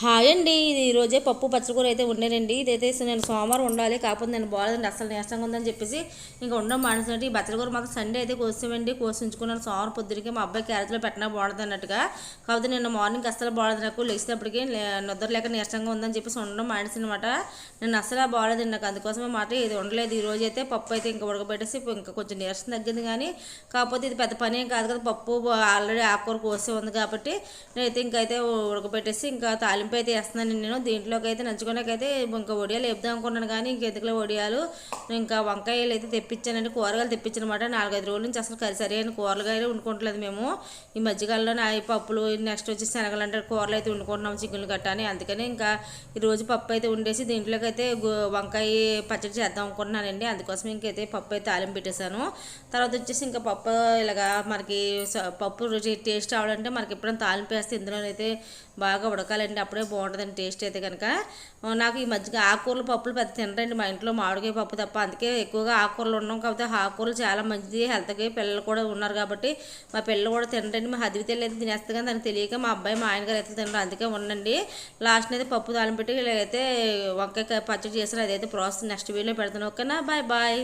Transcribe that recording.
Hi అండి. ఇది ఈరోజే పప్పు పచ్చకూర అయితే ఉండేనండి ఇదైతే నేను సోమవారం ఉండాలి కాకపోతే నేను బాగాలేదండి. అసలు నీరసంగా ఉందని చెప్పేసి ఇంకా ఉండడం మానేసినట్టు ఈ బచ్చలకూర మాకు సండే అయితే కోసామండి కోసించుకున్నాను సోమవారం పొద్దుడికి మా అబ్బాయి క్యారెట్లో పెట్టినా బాగుంటుంది అన్నట్టుగా. కాకపోతే నిన్న మార్నింగ్ అసలు బాగలేదు నాకు. లేచినప్పటికీ నిద్ర లేక నీరసంగా ఉందని చెప్పేసి ఉండడం మానేసి అనమాట నేను అసలు బాగాలేదండి నాకు. అందుకోసమే మాట ఇది ఉండలేదు. ఈ రోజు అయితే పప్పు అయితే ఇంకా ఉడకబెట్టేసి ఇంకా కొంచెం నీరసం తగ్గింది కానీ కాకపోతే ఇది పెద్ద పని ఏం కాదు కదా. పప్పు ఆల్రెడీ ఆకుకూర కోసే ఉంది కాబట్టి నేనైతే ఇంకైతే ఉడకబెట్టేసి ఇంకా తాలి తాలింపు అయితే వేస్తున్నాను నేను. దీంట్లోకి అయితే నంచుకోవడానికైతే ఇంకా వడియాలు వేద్దాం అనుకున్నాను కానీ ఇంకెందుకులో వడియాలు. ఇంకా వంకాయలు అయితే తెప్పించానండి. కూరగాయలు తెప్పించనమాట. నాలుగైదు రోజుల నుంచి అసలు కరి సరైన కూరగాయలు వండుకోవట్లేదు మేము. ఈ మధ్యకాలంలో పప్పులు నెక్స్ట్ వచ్చి శనగలు అంటే కూరలు అయితే వండుకుంటున్నాం చికెన్లు గట్టా అని. అందుకని ఇంకా ఈరోజు పప్పు అయితే ఉండేసి దీంట్లోకి అయితే వంకాయ పచ్చడి చేద్దాం అనుకుంటున్నానండి. అందుకోసం ఇంకైతే పప్పు అయితే తాలింపు పెట్టేశాను. తర్వాత వచ్చేసి ఇంకా పప్పు ఇలాగా మనకి పప్పు రుచి టేస్ట్ అవ్వాలంటే మనకి ఎప్పుడైనా తాలింపు వేస్తే ఇందులో అయితే బాగా ఉడకాలండి. అప్పుడు బాగుంటుందండి టేస్ట్ అయితే కనుక నాకు ఈ మధ్య ఆకుకూరలు పప్పులు పెద్ద తినరండి. మా ఇంట్లో మామిడికాయ పప్పు తప్ప. అందుకే ఎక్కువగా ఆకుకూరలు ఉన్నాం కాకపోతే ఆకుకూరలు చాలా మంచిది హెల్త్కి పిల్లలు కూడా ఉన్నారు కాబట్టి మా పిల్లలు కూడా తినరండి. మా హదివి తెల్లి అయితే తినేస్తే కానీ దానికి తెలియక మా అబ్బాయి మా ఆయనగారు అయితే తినరు. అందుకే ఉండండి లాస్ట్ అయితే పప్పు తాళం పెట్టి అయితే వంకాయ పచ్చడి చేసిన అదైతే ప్రాసెస్ నెక్స్ట్ వీడియోలో పెడతాను. ఓకేనా? Bye bye